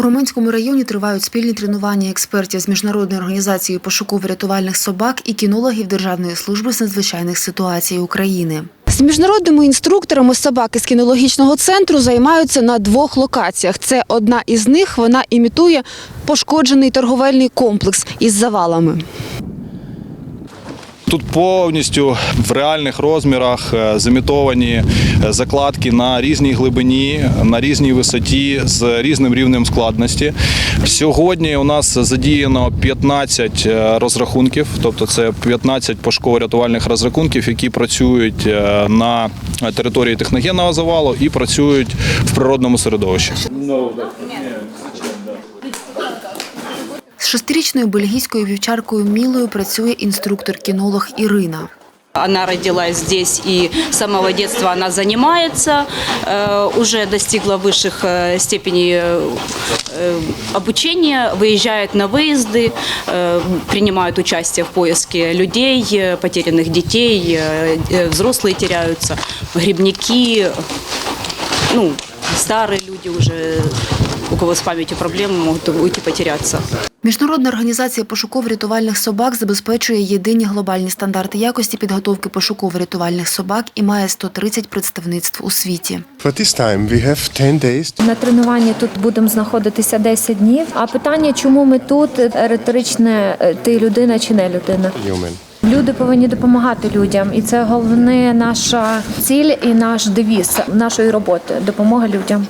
У Романському районі тривають спільні тренування експертів з міжнародною організацією пошуково-рятувальних собак і кінологів Державної служби з надзвичайних ситуацій України. З міжнародними інструкторами собаки з кінологічного центру займаються на двох локаціях. Це одна із них. Вона імітує пошкоджений торговельний комплекс із завалами. Тут повністю в реальних розмірах е, зімітовані е, закладки на різній глибині, на різній висоті з різним рівнем складності. Сьогодні у нас задіяно 15 е, розрахунків, тобто це 15 пошуково-рятувальних розрахунків, які працюють на території техногенного завалу і працюють в природному середовищі. З шестирічною бельгійською вівчаркою Мілою працює інструктор-кінолог Ірина. Она родилась здесь и с самого детства она занимается, э, уже достигла высших э, степеней э, э, обучения, выезжает на выезды, э, принимает участие в поиске людей, э, потерянных детей, э, э, взрослые теряются, грибники, ну, старые люди уже, у кого с памятью проблемы, могут уйти потеряться. Міжнародна організація пошуково-рятувальних собак забезпечує єдині глобальні стандарти якості підготовки пошуково-рятувальних собак і має 130 представництв у світі. For this time, we have 10 days. На тренуванні тут будемо знаходитися 10 днів. А питання, чому ми тут, риторичне, е, ти людина чи не людина? Люди повинні допомагати людям, і це головне наша ціль і наш девіз нашої роботи допомога людям.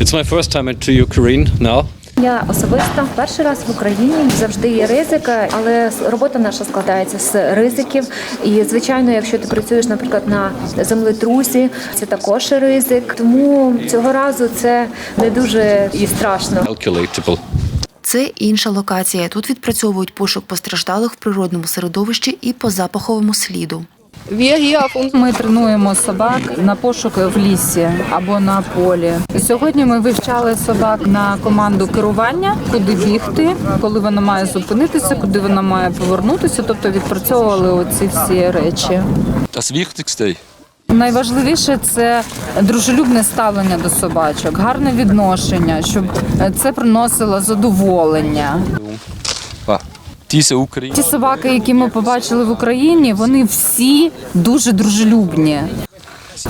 It's my first time to Ukraine now. Я особисто перший раз в Україні завжди є ризик, але робота наша складається з ризиків. І звичайно, якщо ти працюєш, наприклад, на землетрусі, це також ризик. Тому цього разу це не дуже і страшно. Calculatable. Це інша локація. Тут відпрацьовують пошук постраждалих в природному середовищі і по запаховому сліду. Ми тренуємо собак на пошук в лісі або на полі. Сьогодні ми вивчали собак на команду керування, куди бігти, коли вона має зупинитися, куди вона має повернутися. Тобто відпрацьовували оці всі речі. Найважливіше це дружелюбне ставлення до собачок, гарне відношення, щоб це приносило задоволення. Diese Ті собаки, які ми побачили в Україні, вони всі дуже дружелюбні.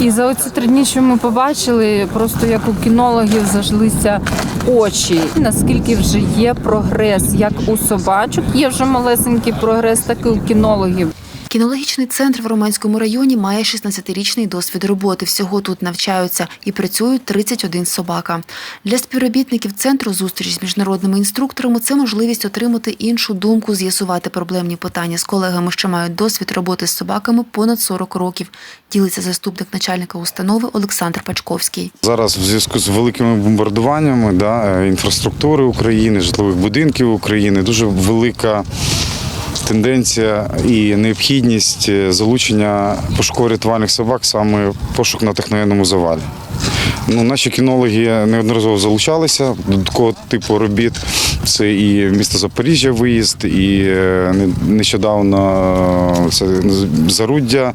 І за оці три дні, що ми побачили, просто як у кінологів зажглися очі. Наскільки вже є прогрес, як у собачок є вже малесенький прогрес, так і у кінологів. Кінологічний центр в Романському районі має 16-річний досвід роботи. Всього тут навчаються і працюють 31 собака. Для співробітників центру зустріч з міжнародними інструкторами це можливість отримати іншу думку, з'ясувати проблемні питання з колегами, що мають досвід роботи з собаками понад 40 років. Ділиться заступник начальника установи Олександр Пачковський. Зараз в зв'язку з великими бомбардуваннями да, е, інфраструктури України, житлових будинків України дуже велика тенденція і необхідність е, залучення пошуково-рятувальних собак саме пошук на техногенному завалі. Ну, наші кінологи неодноразово залучалися до такого типу робіт. Це і місто Запоріжжя виїзд, і е, нещодавно е, це заруддя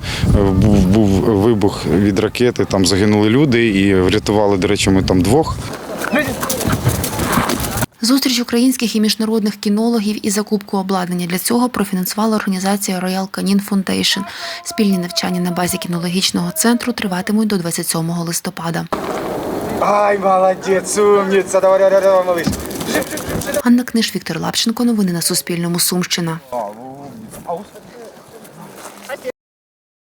був, був вибух від ракети. Там загинули люди і врятували, до речі, ми там двох. Зустріч українських і міжнародних кінологів і закупку обладнання для цього профінансувала організація Royal Canin Foundation. Спільні навчання на базі кінологічного центру триватимуть до 27 листопада. Ай, молодець, умница, давай, давай, давай, малыш. Анна Книж, Віктор Лапченко. Новини на Суспільному. Сумщина.